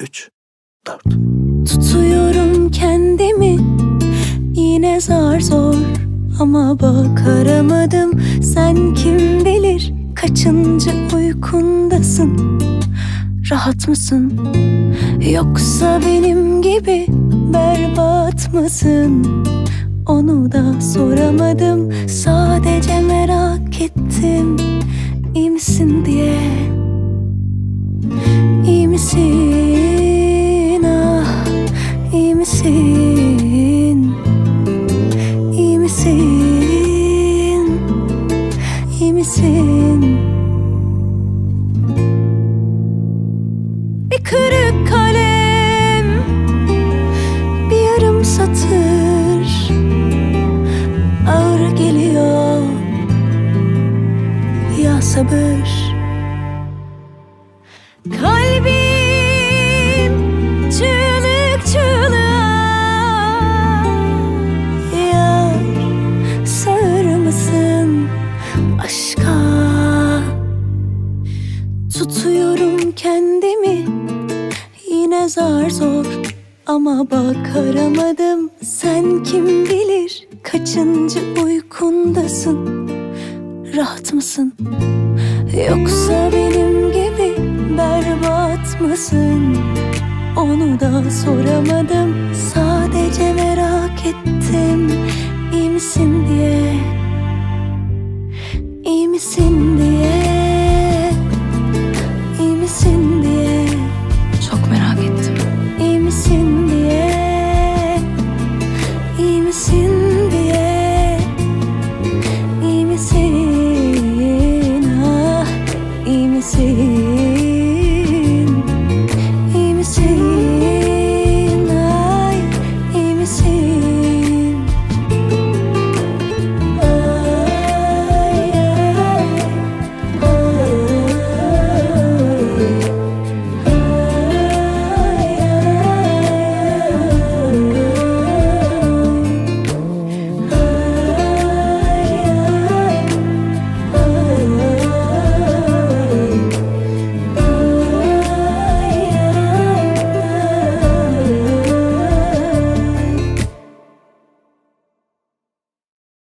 üç, dört. Tutuyorum kendimi. Yine zar zor ama bak aramadım sen kim bilir kaçıncı uykundasın? Rahat mısın? Yoksa benim gibi berbat mısın? Onu da soramadım. Sadece merak ettim. İyi misin diye. İyi misin misin? İyi misin? İyi misin? Bir kırık kalem Bir yarım satır Ağır geliyor. Ya sabır. Kalbim aşka Tutuyorum kendimi. Yine zar zor Ama bak aramadım sen kim bilir Kaçıncı uykundasın? Rahat mısın? Yoksa benim gibi berbat mısın? Onu da soramadım. Sadece merak ettim. İyi misin diye